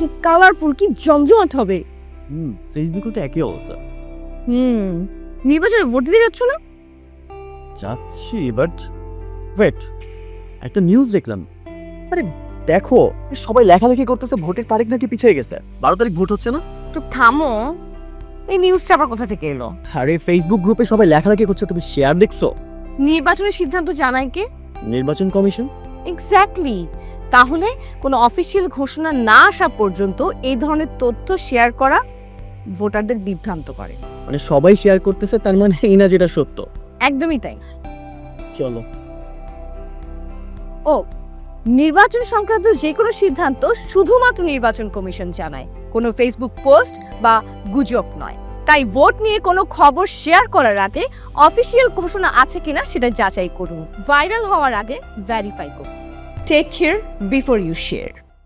কি কালারফুল কি জমজমাট হবে? হুম ফেসবুকে তো একই অবস্থা। হুম নির্বাচনে ভোট দিতে যাচ্ছ না? যাচ্ছি বাট ওয়েট একটা নিউজ দেখলাম। আরে দেখো সবাই লেখালেখি করতেছে ভোটের তারিখ নাকি পিছিয়ে গেছে। বারো তারিখ ভোট হচ্ছে না? তো থামো এই নিউজটা আবার কোথা থেকে এলো? আরে ফেসবুক গ্রুপে সবাই লেখালেখি করছে তুমি শেয়ার দেখছ? নির্বাচনের সিদ্ধান্ত জানায় কে? নির্বাচন কমিশন? এক্স্যাক্টলি তাহলে কোনো অফিসিয়াল ঘোষণা না আসা পর্যন্ত এই ধরনের তথ্য শেয়ার করা ভোটারদের বিভ্রান্ত করে। মানে সবাই শেয়ার করতেছে তার মানে এই না যেটা সত্য। একদমই তাই। চলো। ও নির্বাচন সংক্রান্ত যে কোনো সিদ্ধান্ত শুধুমাত্র নির্বাচন কমিশন জানায়। কোনো ফেসবুক পোস্ট বা গুজব নয়। তাই ভোট নিয়ে কোনো খবর শেয়ার করার আগে অফিসিয়াল ঘোষণা আছে কিনা সেটা যাচাই করুন। ভাইরাল হওয়ার আগে ভেরিফাই করুন। Take care before you share.